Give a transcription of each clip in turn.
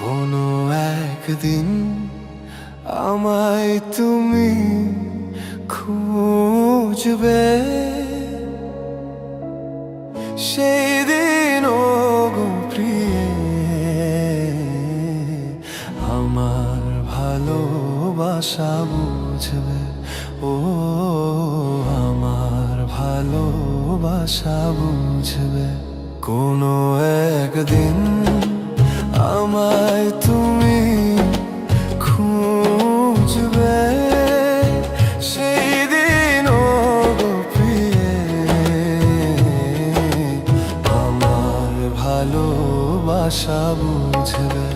কোনো একদিন আমায় তুমি খুঁজবে। সেই দিন ও প্রিয়ে, আমার ভালোবাসা বুঝবে। ও, আমার ভালোবাসা বুঝবে। কোনো একদিন আমার ভালোবাসা বুঝবে।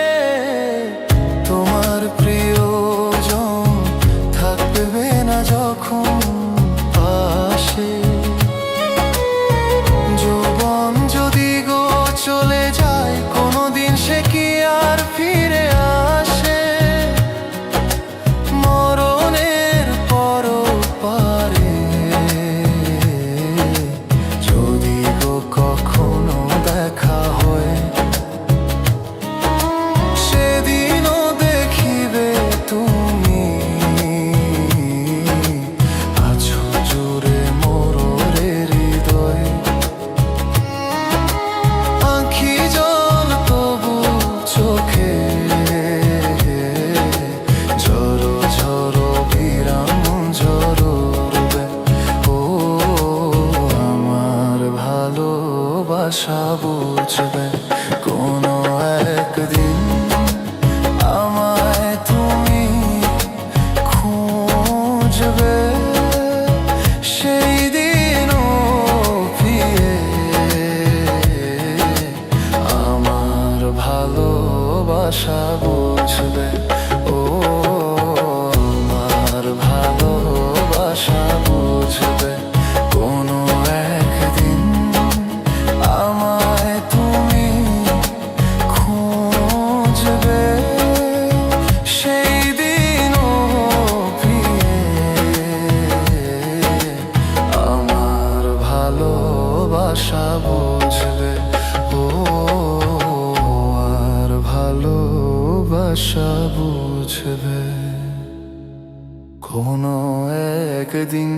ভালোবাসা বুঝবে কোনো একদিন। আমায় তুমি খুঁজবে সেই দিনও ফিরে। আমার ভালোবাসা বুঝবে ও ভালোবাসা বুঝবে। কোনো একদিন